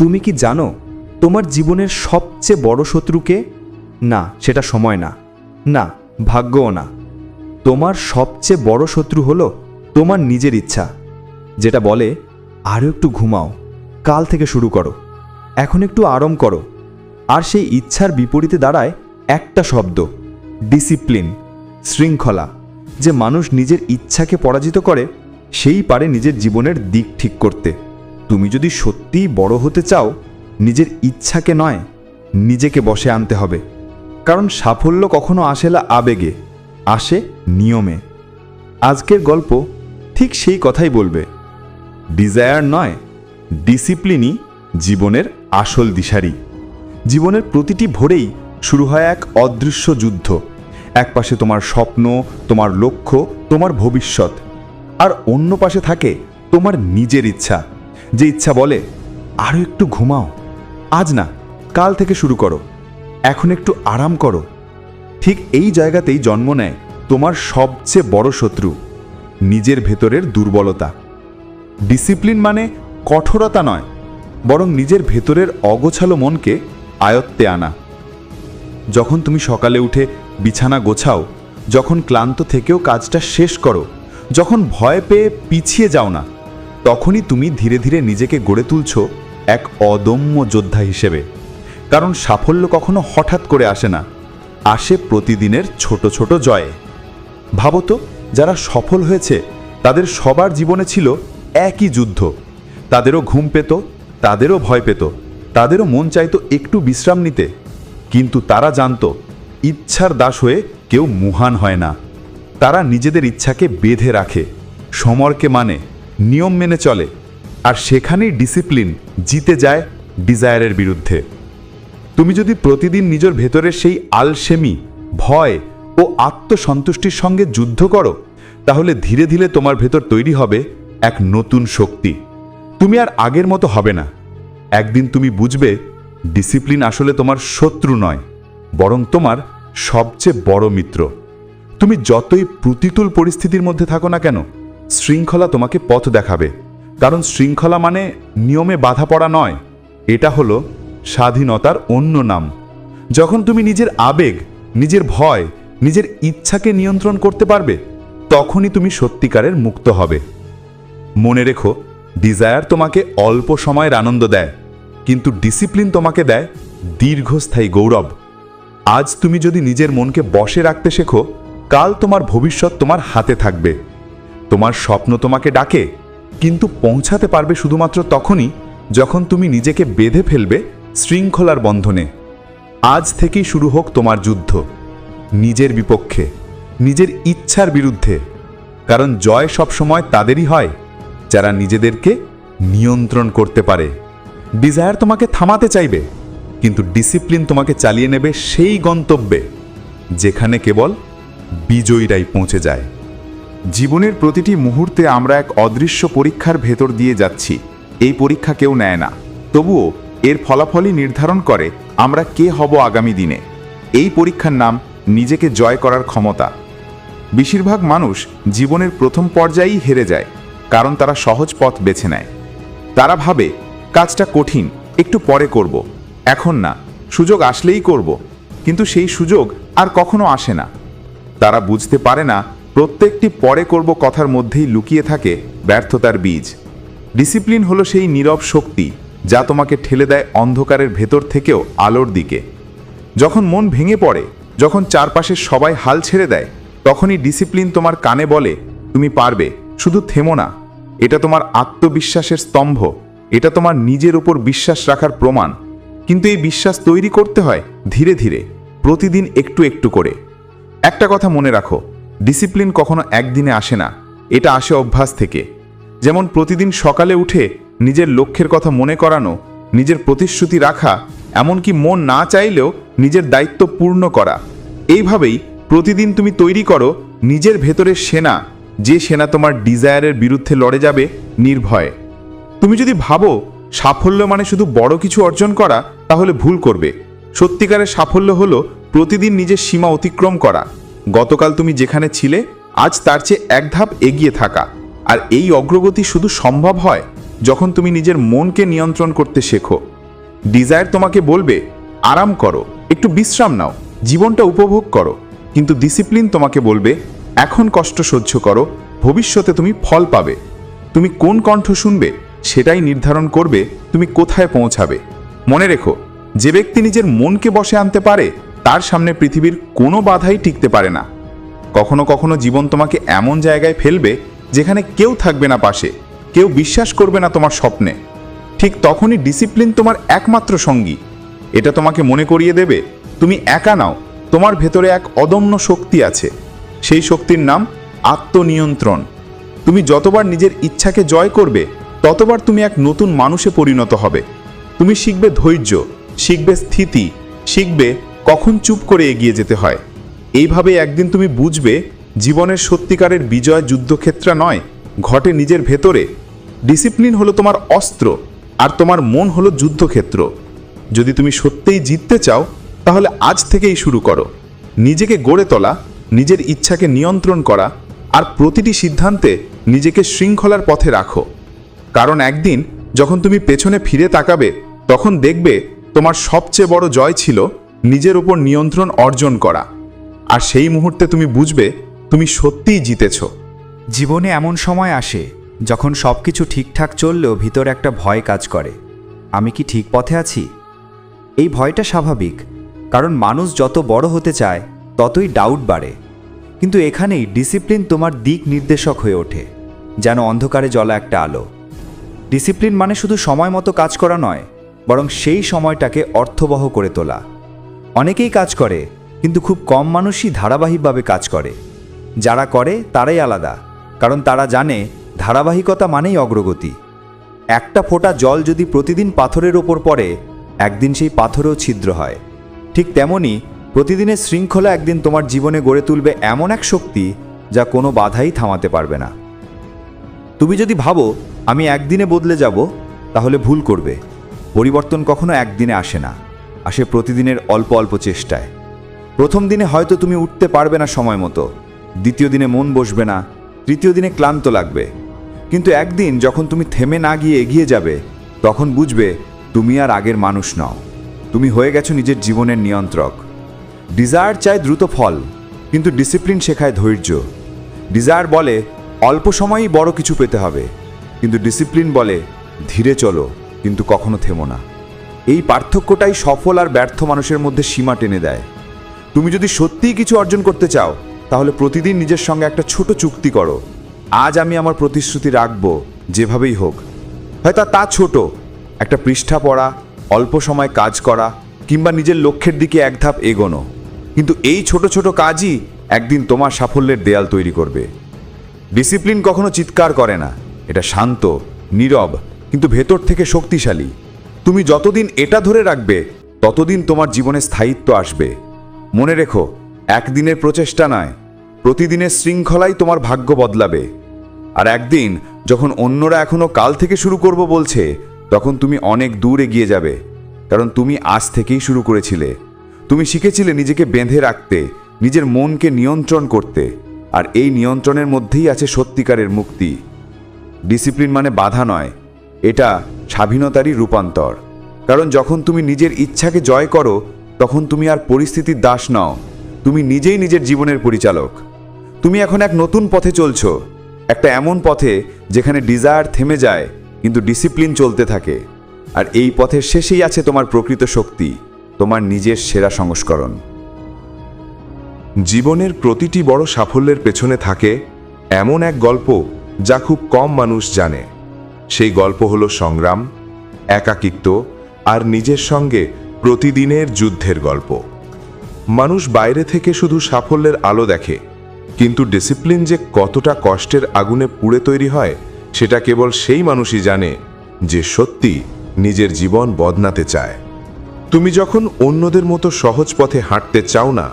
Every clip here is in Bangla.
তুমি কি জানো তোমার জীবনের সবচেয়ে বড় শত্রুকে? না, সেটা সময় না। না, ভাগ্যও না। তোমার সবচেয়ে বড় শত্রু হলো তোমার নিজের ইচ্ছা, যেটা বলে আরও একটু ঘুমাও, কাল থেকে শুরু করো, এখন একটু আরাম করো। আর সেই ইচ্ছার বিপরীতে দাঁড়ায় একটা শব্দ, ডিসিপ্লিন, শৃঙ্খলা, যে মানুষ নিজের ইচ্ছাকে পরাজিত করে, সেই পারে নিজের জীবনের দিক ঠিক করতে। তুমি যদি সত্যিই বড় হতে চাও, নিজের ইচ্ছাকে নয়, নিজেকে বসে আনতে হবে। কারণ সাফল্য কখনো আসে না আবেগে, আসে নিয়মে। আজকের গল্প ঠিক সেই কথাই বলবে। ডিজায়ার নয়, ডিসিপ্লিনই জীবনের আসল দিশারি। জীবনের প্রতিটি ভোরেই শুরু হয় এক অদৃশ্য যুদ্ধ। একপাশে তোমার স্বপ্ন, তোমার লক্ষ্য, তোমার ভবিষ্যৎ। আর অন্য পাশে থাকে তোমার নিজের ইচ্ছা। যে ইচ্ছা বলে আরও একটু ঘুমাও। আজ না, কাল থেকে শুরু করো। এখন একটু আরাম করো। ঠিক এই জায়গাতেই জন্ম নেয় তোমার সবচেয়ে বড় শত্রু, নিজের ভেতরের দুর্বলতা। ডিসিপ্লিন মানে কঠোরতা নয়, বরং নিজের ভেতরের অগোছালো মনকে আয়ত্তে আনা। যখন তুমি সকালে উঠে বিছানা গোছাও, যখন ক্লান্ত থেকেও কাজটা শেষ করো, যখন ভয় পেয়ে পিছিয়ে যাও না তখনই তুমি ধীরে ধীরে নিজেকে গড়ে তুলছ এক অদম্য যোদ্ধা হিসেবে। কারণ সাফল্য কখনো হঠাৎ করে আসে না। আসে প্রতিদিনের ছোট ছোট জয়ে। ভাবো তো, যারা সফল হয়েছে, তাদের সবার জীবনে ছিল একই যুদ্ধ। তাদেরও ঘুম পেত, তাদেরও ভয় পেত, তাদেরও মন চাইতো একটু বিশ্রাম নিতে। কিন্তু তারা জানত, ইচ্ছার দাস হয়ে কেউ মুহান হয় না। তারা নিজেদের ইচ্ছাকে বেঁধে রাখে, সমরকে মানে। নিয়ম মেনে চলে আর সেখানেই ডিসিপ্লিন জিতে যায় ডিজায়ারের বিরুদ্ধে। তুমি যদি প্রতিদিন নিজের ভেতরের সেই আলসেমি ভয় ও আত্মসন্তুষ্টির সঙ্গে যুদ্ধ করো, তাহলে ধীরে ধীরে তোমার ভেতর তৈরি হবে এক নতুন শক্তি। তুমি আর আগের মতো হবে না। একদিন তুমি বুঝবে ডিসিপ্লিন আসলে তোমার শত্রু নয়, বরং তোমার সবচেয়ে বড় মিত্র। তুমি যতই প্রতিকূল পরিস্থিতির মধ্যে থাকো না কেন শৃঙ্খলা তোমাকে পথ দেখাবে। কারণ শৃঙ্খলা মানে নিয়মে বাধা পড়া নয়। এটা হলো স্বাধীনতার অন্য নাম। যখন তুমি নিজের আবেগ, নিজের ভয়, নিজের ইচ্ছাকে নিয়ন্ত্রণ করতে পারবে, তখনই তুমি সত্যিকারের মুক্ত হবে। মনে রেখো ডিজায়ার তোমাকে অল্প সময়ের আনন্দ দেয়, কিন্তু ডিসিপ্লিন তোমাকে দেয় দীর্ঘস্থায়ী গৌরব। আজ তুমি যদি নিজের মনকে বসে রাখতে শেখো, কাল তোমার ভবিষ্যৎ তোমার হাতে থাকবে। তোমার স্বপ্ন তোমাকে ডাকে, কিন্তু পৌঁছাতে পারবে শুধুমাত্র তখনই যখন তুমি নিজেকে বেঁধে ফেলবে শৃঙ্খলার বন্ধনে। আজ থেকেই শুরু হোক তোমার যুদ্ধ, নিজের বিপক্ষে, নিজের ইচ্ছার বিরুদ্ধে। কারণ জয় সবসময় তাদেরই হয়, যারা নিজেদেরকে নিয়ন্ত্রণ করতে পারে। ডিজায়ার তোমাকে থামাতে চাইবে, কিন্তু ডিসিপ্লিন তোমাকে চালিয়ে নেবে সেই গন্তব্যে, যেখানে কেবল বিজয়ীরাই পৌঁছে যায়। জীবনের প্রতিটি মুহূর্তে আমরা এক অদৃশ্য পরীক্ষার ভেতর দিয়ে যাচ্ছি। এই পরীক্ষা কেউ নেয় না। তবুও এর ফলাফলই নির্ধারণ করে আমরা কে হব আগামী দিনে। এই পরীক্ষার নাম নিজেকে জয় করার ক্ষমতা। বেশিরভাগ মানুষ জীবনের প্রথম পর্যায়েই হেরে যায়, কারণ তারা সহজ পথ বেছে নেয়। তারা ভাবে, কাজটা কঠিন, একটু পরে করব। এখন না, সুযোগ আসলেই করব। কিন্তু সেই সুযোগ আর কখনো আসে না। তারা বুঝতে পারে না প্রত্যেকটি পরে করব কথার মধ্যেই লুকিয়ে থাকে ব্যর্থতার বীজ। ডিসিপ্লিন হলো সেই নীরব শক্তি যা তোমাকে ঠেলে দেয় অন্ধকারের ভেতর থেকেও আলোর দিকে। যখন মন ভেঙে পড়ে, যখন চারপাশের সবাই হাল ছেড়ে দেয়, তখনই ডিসিপ্লিন তোমার কানে বলে, তুমি পারবে, শুধু থেমো না। এটা তোমার আত্মবিশ্বাসের স্তম্ভ, এটা তোমার নিজের উপর বিশ্বাস রাখার প্রমাণ। কিন্তু এই বিশ্বাস তৈরি করতে হয় ধীরে ধীরে, প্রতিদিন একটু একটু করে। একটা কথা মনে রাখো ডিসিপ্লিন কখনো একদিনে আসে না, এটা আসে অভ্যাস থেকে। যেমন প্রতিদিন সকালে উঠে নিজের লক্ষ্যের কথা মনে করানো, নিজের প্রতিশ্রুতি রাখা, এমনকি মন না চাইলেও নিজের দায়িত্ব পূর্ণ করা। এইভাবেই প্রতিদিন তুমি তৈরি করো নিজের ভেতরের সেনা, যে সেনা তোমার ডিজায়ারের বিরুদ্ধে লড়ে যাবে নির্ভয়ে। তুমি যদি ভাবো সাফল্য মানে শুধু বড় কিছু অর্জন করা, তাহলে ভুল করবে। সত্যিকারের সাফল্য হলো প্রতিদিন নিজের সীমা অতিক্রম করা। গতকাল তুমি যেখানে ছিলে, আজ তার চেয়ে এক ধাপ এগিয়ে থাকা। আর এই অগ্রগতি শুধু সম্ভব হয় যখন তুমি নিজের মনকে নিয়ন্ত্রণ করতে শেখো। ডিজায়ার তোমাকে বলবে, আরাম করো, একটু বিশ্রাম নাও, জীবনটা উপভোগ করো। কিন্তু ডিসিপ্লিন তোমাকে বলবে, এখন কষ্ট সহ্য করো, ভবিষ্যতে তুমি ফল পাবে। তুমি কোন কণ্ঠ শুনবে, সেটাই নির্ধারণ করবে, তুমি কোথায় পৌঁছাবে। মনে রেখো, যে ব্যক্তি নিজের মনকে বসে আনতে পারে তার সামনে পৃথিবীর কোনো বাধাই টিকতে পারে না। কখনো কখনো জীবন তোমাকে এমন জায়গায় ফেলবে যেখানে কেউ থাকবে না পাশে, কেউ বিশ্বাস করবে না তোমার স্বপ্নে। ঠিক তখনই ডিসিপ্লিন তোমার একমাত্র সঙ্গী। এটা তোমাকে মনে করিয়ে দেবে, তুমি একা নাও, তোমার ভেতরে এক অদম্য শক্তি আছে। সেই শক্তির নাম আত্মনিয়ন্ত্রণ। তুমি যতবার নিজের ইচ্ছাকে জয় করবে, ততবার তুমি এক নতুন মানুষে পরিণত হবে। তুমি শিখবে ধৈর্য, শিখবে স্থিতি, শিখবে কখন চুপ করে এগিয়ে যেতে হয়? এইভাবে একদিন তুমি বুঝবে জীবনের সত্যিকারের বিজয় যুদ্ধক্ষেত্রা নয়, ঘটে নিজের ভেতরে। ডিসিপ্লিন হলো তোমার অস্ত্র, আর তোমার মন হলো যুদ্ধক্ষেত্র। যদি তুমি সত্যিই জিততে চাও, তাহলে আজ থেকেই শুরু করো। নিজেকে গড়ে তোলা, নিজের ইচ্ছাকে নিয়ন্ত্রণ করা, আর প্রতিটি সিদ্ধান্তে নিজেকে শৃঙ্খলার পথে রাখো। কারণ একদিন যখন তুমি পেছনে ফিরে তাকাবে, তখন দেখবে তোমার সবচেয়ে বড় জয় ছিল নিজের উপর নিয়ন্ত্রণ অর্জন করা। আর সেই মুহূর্তে তুমি বুঝবে, তুমি সত্যিই জিতেছ। জীবনে এমন সময় আসে, যখন সব কিছু ঠিকঠাক চললেও ভিতরে একটা ভয় কাজ করে। আমি কি ঠিক পথে আছি? এই ভয়টা স্বাভাবিক, কারণ মানুষ যত বড় হতে চায়, ততই ডাউট বাড়ে। কিন্তু এখানেই ডিসিপ্লিন তোমার দিক নির্দেশক হয়ে ওঠে, যেন অন্ধকারে জ্বলা একটা আলো। ডিসিপ্লিন মানে শুধু সময় মতো কাজ করা নয়, বরং সেই সময়টাকে অর্থবহ করে তোলা। অনেকেই কাজ করে, কিন্তু খুব কম মানুষই ধারাবাহিকভাবে কাজ করে। যারা করে, তারাই আলাদা, কারণ তারা জানে ধারাবাহিকতা মানেই অগ্রগতি। একটা ফোঁটা জল যদি প্রতিদিন পাথরের ওপর পড়ে, একদিন সেই পাথরেও ছিদ্র হয়। ঠিক তেমনি প্রতিদিনের শৃঙ্খলা একদিন তোমার জীবনে গড়ে তুলবে এমন এক শক্তি যা কোনো বাধাই থামাতে পারবে না। তুমি যদি ভাবো, আমি একদিনে বদলে যাব, তাহলে ভুল করবে। পরিবর্তন কখনো একদিনে আসে না। আসে প্রতিদিনের অল্প অল্প চেষ্টায়। প্রথম দিনে হয়তো তুমি উঠতে পারবে না সময় মতো, দ্বিতীয় দিনে মন বসবে না, তৃতীয় দিনে ক্লান্ত লাগবে। কিন্তু একদিন যখন তুমি থেমে না গিয়ে এগিয়ে যাবে, তখন বুঝবে তুমি আর আগের মানুষ নও। তুমি হয়ে গেছো নিজের জীবনের নিয়ন্ত্রক। ডিজায়ার চায় দ্রুত ফল, কিন্তু ডিসিপ্লিন শেখায় ধৈর্য। ডিজায়ার বলে, অল্প সময়ই বড় কিছু পেতে হবে। কিন্তু ডিসিপ্লিন বলে, ধীরে চলো, কিন্তু কখনো থেমো না। এই পার্থক্যটাই সফল আর ব্যর্থ মানুষের মধ্যে সীমা টেনে দেয়। তুমি যদি সত্যিই কিছু অর্জন করতে চাও, তাহলে প্রতিদিন নিজের সঙ্গে একটা ছোট চুক্তি করো। আজ আমি আমার প্রতিশ্রুতি রাখব, যেভাবেই হোক। হয়তো তা ছোট, একটা পৃষ্ঠা পড়া, অল্প সময় কাজ করা, কিংবা নিজের লক্ষ্যের দিকে এক ধাপ এগোনো। কিন্তু এই ছোট ছোট কাজই একদিন তোমার সাফল্যের দেয়াল তৈরি করবে। ডিসিপ্লিন কখনো চিৎকার করে না। এটা শান্ত, নীরব, কিন্তু ভেতর থেকে শক্তিশালী। তুমি যতদিন এটা ধরে রাখবে, ততদিন তোমার জীবনে স্থায়িত্ব আসবে। মনে রেখো, একদিনের প্রচেষ্টা নয়, প্রতিদিনের শৃঙ্খলাই তোমার ভাগ্য বদলাবে। আর একদিন, যখন অন্যরা এখনও কাল থেকে শুরু করব বলছে, তখন তুমি অনেক দূর এগিয়ে যাবে, কারণ তুমি আজ থেকেই শুরু করেছিলে। তুমি শিখেছিলে নিজেকে বেঁধে রাখতে, নিজের মনকে নিয়ন্ত্রণ করতে, আর এই নিয়ন্ত্রণের মধ্যেই আছে সত্যিকারের মুক্তি। ডিসিপ্লিন মানে বাধা নয় এটা স্বাধীনতারই রূপান্তর। কারণ যখন তুমি নিজের ইচ্ছাকে জয় করো, তখন তুমি আর পরিস্থিতির দাস নও। তুমি নিজেই নিজের জীবনের পরিচালক। তুমি এখন এক নতুন পথে চলছ। একটা এমন পথে যেখানে ডিজায়ার থেমে যায়, কিন্তু ডিসিপ্লিন চলতে থাকে। আর এই পথের শেষেই আছে তোমার প্রকৃত শক্তি, তোমার নিজের সেরা সংস্করণ। জীবনের প্রতিটি বড় সাফল্যের পেছনে থাকে এমন এক গল্প যা খুব কম মানুষ জানে। সেই গল্প হলো সংগ্রাম, একাকিত্ব আর নিজের সঙ্গে প্রতিদিনের যুদ্ধের গল্প। মানুষ বাইরে থেকে শুধু সাফল্যের আলো দেখে, কিন্তু ডিসিপ্লিন যে কতটা কষ্টের আগুনে পুড়ে তৈরি হয়, সেটা কেবল সেই মানুষই জানে যে সত্যি নিজের জীবন বদনাতে চায়। তুমি যখন অন্যদের মতো সহজ পথে হাঁটতে চাও না,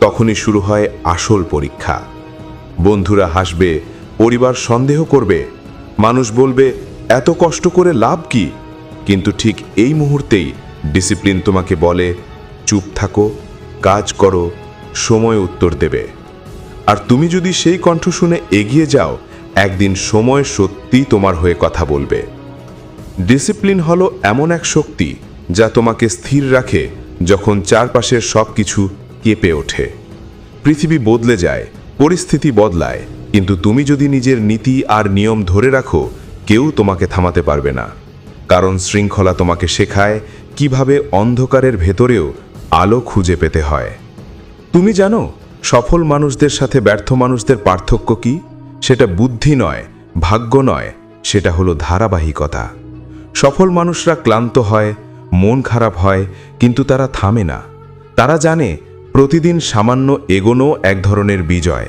তখনই শুরু হয় আসল পরীক্ষা। বন্ধুরা হাসবে, পরিবার সন্দেহ করবে, মানুষ বলবে এত কষ্ট করে লাভ কি? কিন্তু ঠিক এই মুহূর্তেই ডিসিপ্লিন তোমাকে বলে, চুপ থাকো, কাজ করো, সময় উত্তর দেবে। আর তুমি যদি সেই কণ্ঠ শুনে এগিয়ে যাও, একদিন সময় সত্যি তোমার হয়ে কথা বলবে। ডিসিপ্লিন হলো এমন এক শক্তি যা তোমাকে স্থির রাখে যখন চারপাশের সব কিছু কেঁপে ওঠে। পৃথিবী বদলে যায়, পরিস্থিতি বদলায়, কিন্তু তুমি যদি নিজের নীতি আর নিয়ম ধরে রাখো কেউ তোমাকে থামাতে পারবে না। কারণ শৃঙ্খলা তোমাকে শেখায় কীভাবে অন্ধকারের ভেতরেও আলো খুঁজে পেতে হয়। তুমি জানো, সফল মানুষদের সাথে ব্যর্থ মানুষদের পার্থক্য কি? সেটা বুদ্ধি নয়, ভাগ্য নয়, সেটা হলো ধারাবাহিকতা। সফল মানুষরা ক্লান্ত হয়, মন খারাপ হয়, কিন্তু তারা থামে না। তারা জানে, প্রতিদিন সামান্য এগোনো এক ধরনের বিজয়।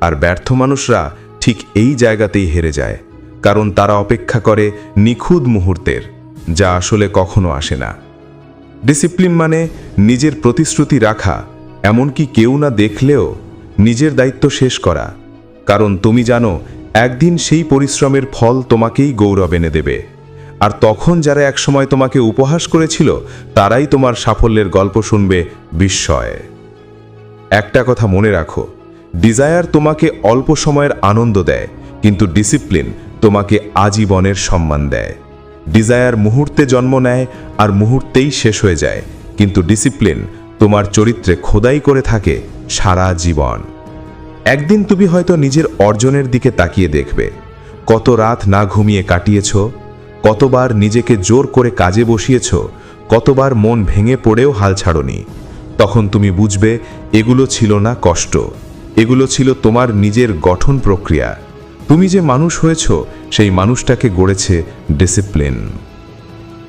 আর ব্যর্থ মানুষরা ঠিক এই জায়গাতেই হেরে যায়। কারণ তারা অপেক্ষা করে নিখুঁত মুহূর্তের, যা আসলে কখনো আসে না। ডিসিপ্লিন মানে নিজের প্রতিশ্রুতি রাখা, এমনকি কেউ না দেখলেও নিজের দায়িত্ব শেষ করা। কারণ তুমি জানো, একদিন সেই পরিশ্রমের ফল তোমাকেই গৌরব এনে দেবে। আর তখন যারা একসময় তোমাকে উপহাস করেছিল, তারাই তোমার সাফল্যের গল্প শুনবে বিস্ময়ে। একটা কথা মনে রাখো, ডিজায়ার তোমাকে অল্প সময়ের আনন্দ দেয়, কিন্তু ডিসিপ্লিন তোমাকে আজীবনের সম্মান দেয়। ডিজায়ার মুহূর্তে জন্ম নেয় আর মুহূর্তেই শেষ হয়ে যায়। কিন্তু ডিসিপ্লিন তোমার চরিত্রে খোদাই করে থাকে সারা জীবন। একদিন তুমি হয়তো নিজের অর্জনের দিকে তাকিয়ে দেখবে। কত রাত না ঘুমিয়ে কাটিয়েছ, কতবার নিজেকে জোর করে কাজে বসিয়েছ, কতবার মন ভেঙে পড়েও হাল ছাড়নি। তখন তুমি বুঝবে, এগুলো ছিল না কষ্ট। এগুলো ছিল তোমার নিজের গঠন প্রক্রিয়া। তুমি যে মানুষ হয়েছ, সেই মানুষটাকে গড়েছে ডিসিপ্লিন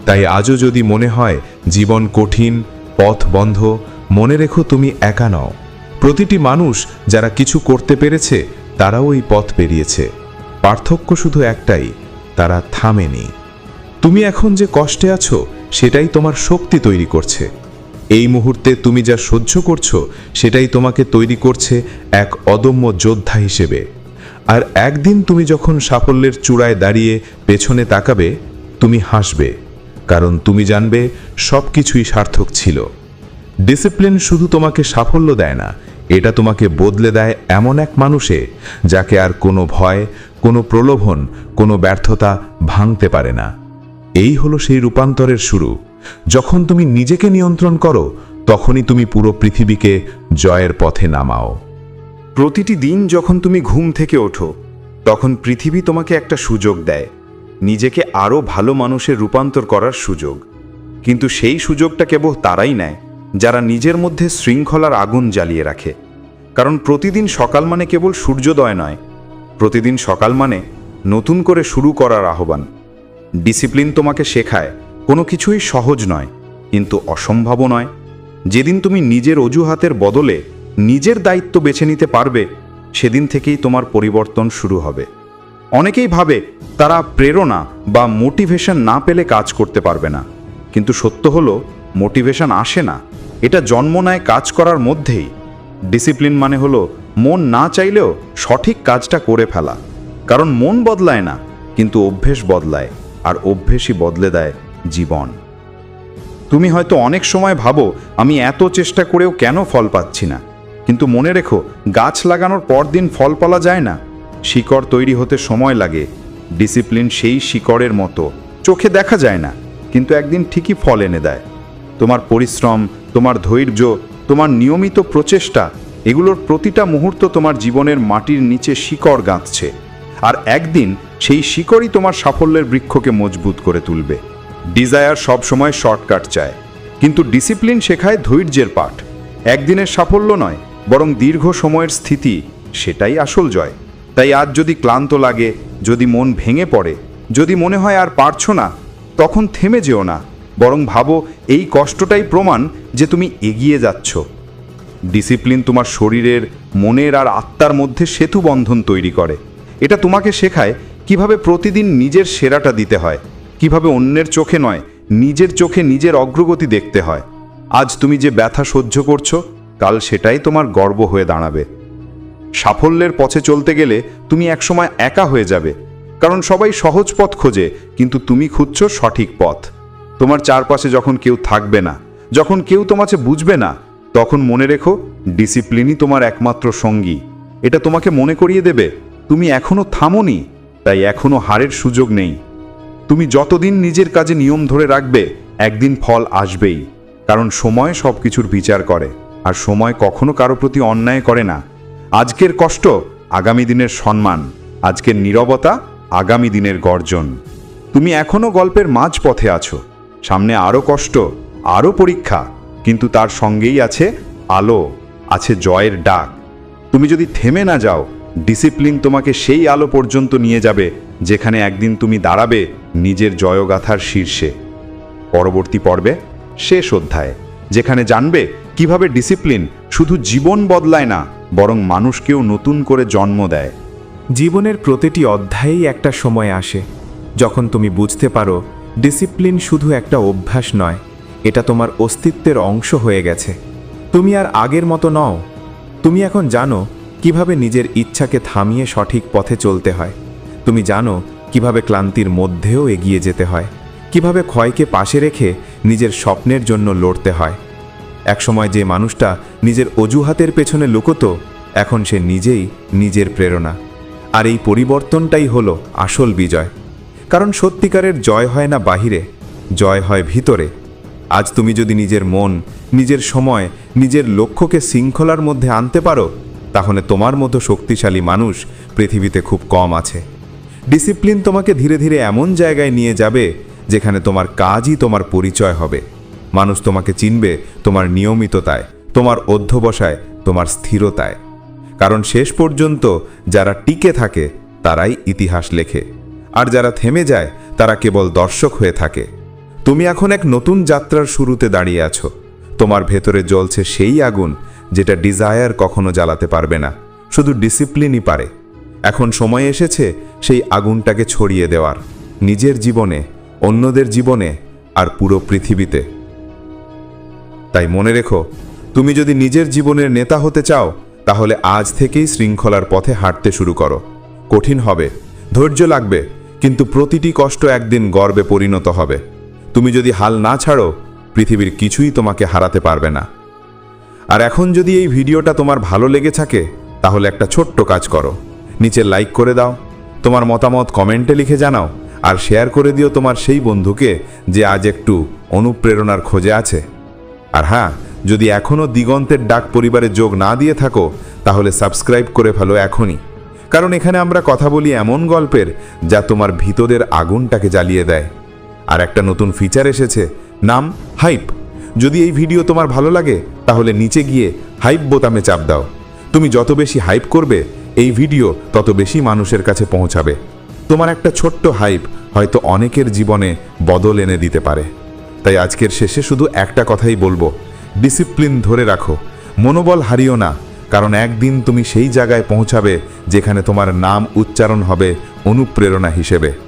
তাই আজও যদি মনে হয় জীবন কঠিন, পথ বন্ধ, মনে রেখো তুমি একা নও। প্রতিটি মানুষ যারা কিছু করতে পেরেছে, তারাও এই পথ পেরিয়েছে। পার্থক্য শুধু একটাই, তারা থামেনি। তুমি এখন যে কষ্টে আছো, সেটাই তোমার শক্তি তৈরি করছে। এই মুহূর্তে তুমি যা সহ্য করছ, সেটাই তোমাকে তৈরি করছে এক অদম্য যোদ্ধা হিসেবে। আর একদিন তুমি যখন সাফল্যের চূড়ায় দাঁড়িয়ে পেছনে তাকাবে, তুমি হাসবে, কারণ তুমি জানবে সব কিছুই সার্থক ছিল। ডিসিপ্লিন শুধু তোমাকে সাফল্য দেয় না, এটা তোমাকে বদলে দেয় এমন এক মানুষে যাকে আর কোনো ভয়, কোনো প্রলোভন, কোনো ব্যর্থতা ভাঙতে পারে না। এই হলো সেই রূপান্তরের শুরু। যখন তুমি নিজেকে নিয়ন্ত্রণ করো, তখনই তুমি পুরো পৃথিবীকে জয়ের পথে নামাও। প্রতিটি দিন যখন তুমি ঘুম থেকে ওঠো, তখন পৃথিবী তোমাকে একটা সুযোগ দেয়। নিজেকে আরও ভালো মানুষের রূপান্তর করার সুযোগ। কিন্তু সেই সুযোগটা কেবল তারাই নেয়, যারা নিজের মধ্যে শৃঙ্খলার আগুন জ্বালিয়ে রাখে। কারণ প্রতিদিন সকাল মানে কেবল সূর্যোদয় নয়, প্রতিদিন সকাল মানে নতুন করে শুরু করার আহ্বান। ডিসিপ্লিন তোমাকে শেখায়, কোনো কিছুই সহজ নয়, কিন্তু অসম্ভবও নয়। যেদিন তুমি নিজের অজুহাতের বদলে নিজের দায়িত্ব বেছে নিতে পারবে, সেদিন থেকেই তোমার পরিবর্তন শুরু হবে। অনেকেই ভাবে তারা প্রেরণা বা মোটিভেশন না পেলে কাজ করতে পারবে না। কিন্তু সত্য হলো, মোটিভেশন আসে না। এটা জন্ম নেয় কাজ করার মধ্যেই। ডিসিপ্লিন মানে হলো, মন না চাইলেও সঠিক কাজটা করে ফেলা। কারণ মন বদলায় না, কিন্তু অভ্যেস বদলায়, আর অভ্যেসই বদলে দেয় জীবন। তুমি হয়তো অনেক সময় ভাবো, আমি এত চেষ্টা করেও কেন ফল পাচ্ছি না? কিন্তু মনে রেখো, গাছ লাগানোর পর দিন ফল পালা যায় না। শিকড় তৈরি হতে সময় লাগে। ডিসিপ্লিন সেই শিকড়ের মতো। চোখে দেখা যায় না, কিন্তু একদিন ঠিকই ফল এনে দেয়। তোমার পরিশ্রম, তোমার ধৈর্য, তোমার নিয়মিত প্রচেষ্টা, এগুলোর প্রতিটা মুহূর্ত তোমার জীবনের মাটির নিচে শিকড় গাঁথছে। আর একদিন সেই শিকড়ই তোমার সাফল্যের বৃক্ষকে মজবুত করে তুলবে। ডিজায়ার সবসময় শর্টকাট চায়। কিন্তু ডিসিপ্লিন শেখায় ধৈর্যের পাঠ। একদিনের সাফল্য নয় বরং দীর্ঘ সময়ের স্থিতি, সেটাই আসল জয়। তাই আজ যদি ক্লান্ত লাগে, যদি মন ভেঙে পড়ে, যদি মনে হয় আর পারছ না, তখন থেমে যেও না। বরং ভাবো, এই কষ্টটাই প্রমাণ যে তুমি এগিয়ে যাচ্ছ। ডিসিপ্লিন তোমার শরীরের, মনের আর আত্মার মধ্যে সেতু বন্ধন তৈরি করে। এটা তোমাকে শেখায় কীভাবে প্রতিদিন নিজের সেরাটা দিতে হয়, কীভাবে অন্যের চোখে নয়, নিজের চোখে নিজের অগ্রগতি দেখতে হয়। আজ তুমি যে ব্যথা সহ্য করছ কাল সেটাই তোমার গর্ব হয়ে দাঁড়াবে। সাফল্যের পথে চলতে গেলে তুমি একসময় একা হয়ে যাবে। কারণ সবাই সহজ পথ খোঁজে, কিন্তু তুমি খুঁজছ সঠিক পথ। তোমার চারপাশে যখন কেউ থাকবে না, যখন কেউ তোমাকে বুঝবে না, তখন মনে রেখো, ডিসিপ্লিনই তোমার একমাত্র সঙ্গী। এটা তোমাকে মনে করিয়ে দেবে, তুমি এখনও থামোনি, তাই এখনও হারের সুযোগ নেই। তুমি যতদিন নিজের কাজে নিয়ম ধরে রাখবে, একদিন ফল আসবেই, কারণ সময় সব কিছুর বিচার করে। আর সময় কখনো কারও প্রতি অন্যায় করে না। আজকের কষ্ট আগামী দিনের সম্মান, আজকের নীরবতা আগামী দিনের গর্জন। তুমি এখনও গল্পের মাঝ পথে আছো। সামনে আরও কষ্ট আরও পরীক্ষা, কিন্তু তার সঙ্গেই আছে আলো, আছে জয়ের ডাক। তুমি যদি থেমে না যাও, ডিসিপ্লিন তোমাকে সেই আলো পর্যন্ত নিয়ে যাবে, যেখানে একদিন তুমি দাঁড়াবে নিজের জয়গাথার শীর্ষে। পরবর্তী পর্বে, শেষ অধ্যায়, যেখানে জানবে কীভাবে ডিসিপ্লিন শুধু জীবন বদলায় না, বরং মানুষকেও নতুন করে জন্ম দেয়। জীবনের প্রতিটি অধ্যায়েই একটা সময় আসে, যখন তুমি বুঝতে পারো ডিসিপ্লিন শুধু একটা অভ্যাস নয়, এটা তোমার অস্তিত্বের অংশ হয়ে গেছে। তুমি আর আগের মতো নও। তুমি এখন জানো কীভাবে নিজের ইচ্ছাকে থামিয়ে সঠিক পথে চলতে হয়। তুমি জানো কীভাবে ক্লান্তির মধ্যেও এগিয়ে যেতে হয়। কীভাবে ক্ষয়কে পাশে রেখে নিজের স্বপ্নের জন্য লড়তে হয়। একসময় যে মানুষটা নিজের অজুহাতের পেছনে লুকোতো, এখন সে নিজেই নিজের প্রেরণা। আর এই পরিবর্তনটাই হলো আসল বিজয়। কারণ সত্যিকারের জয় হয় না বাহিরে, জয় হয় ভিতরে। আজ তুমি যদি নিজের মন, নিজের সময়, নিজের লক্ষ্যকে শৃঙ্খলার মধ্যে আনতে পারো, তাহলে তোমার মতো শক্তিশালী মানুষ পৃথিবীতে খুব কম আছে। ডিসিপ্লিন তোমাকে ধীরে ধীরে এমন জায়গায় নিয়ে যাবে, যেখানে তোমার কাজই তোমার পরিচয় হবে। মানুষ তোমাকে চিনবে তোমার নিয়মিততায়, তোমার অধ্যবসায়, তোমার স্থিরতায়। কারণ শেষ পর্যন্ত যারা টিকে থাকে, তারাই ইতিহাস লেখে। আর যারা থেমে যায়, তারা কেবল দর্শক হয়ে থাকে। তুমি এখন এক নতুন যাত্রার শুরুতে দাঁড়িয়ে আছো। তোমার ভেতরে জ্বলছে সেই আগুন যেটা ডিজায়ার কখনো জ্বালাতে পারবে না, শুধু ডিসিপ্লিনই পারে। এখন সময় এসেছে সেই আগুনটাকে ছড়িয়ে দেওয়ার, নিজের জীবনে, অন্যদের জীবনে, আর পুরো পৃথিবীতে। তাই মনে রেখো, তুমি যদি নিজের জীবনের নেতা হতে চাও, তাহলে আজ থেকেই শৃঙ্খলার পথে হাঁটতে শুরু করো। কঠিন হবে, ধৈর্য লাগবে, কিন্তু প্রতিটি কষ্ট একদিন গর্বে পরিণত হবে। তুমি যদি হাল না ছাড়ো, পৃথিবীর কিছুই তোমাকে হারাতে পারবে না। আর এখন যদি এই ভিডিওটা তোমার ভালো লেগে থাকে, তাহলে একটা ছোট্ট কাজ করো। নিচে লাইক করে দাও, তোমার মতামত কমেন্টে লিখে জানাও, আর শেয়ার করে দিও তোমার সেই বন্ধুকে যে আজ একটু অনুপ্রেরণার খোঁজে আছে। আর হ্যাঁ যদি এখনও দিগন্তের ডাক পরিবারে যোগ না দিয়ে থাকো, তাহলে সাবস্ক্রাইব করে ফেলো এখনই। কারণ এখানে আমরা কথা বলি এমন গল্পের যা তোমার ভিতরের আগুনটাকে জ্বালিয়ে দেয়। আর একটা নতুন ফিচার এসেছে, নাম হাইপ যদি এই ভিডিও তোমার ভালো লাগে, তাহলে নিচে গিয়ে হাইপ বোতামে চাপ দাও। তুমি যত বেশি হাইপ করবে, এই ভিডিও তত বেশি মানুষের কাছে পৌঁছাবে। তোমার একটা ছোট্ট হাইপ হয়তো অনেকের জীবনে বদল এনে দিতে পারে। তাই আজকের শেষে শুধু একটা কথাই বলব। ডিসিপ্লিন ধরে রাখো। মনোবল হারিও না। কারণ একদিন তুমি সেই জায়গায় পৌঁছাবে যেখানে তোমার নাম উচ্চারণ হবে অনুপ্রেরণা হিসেবে।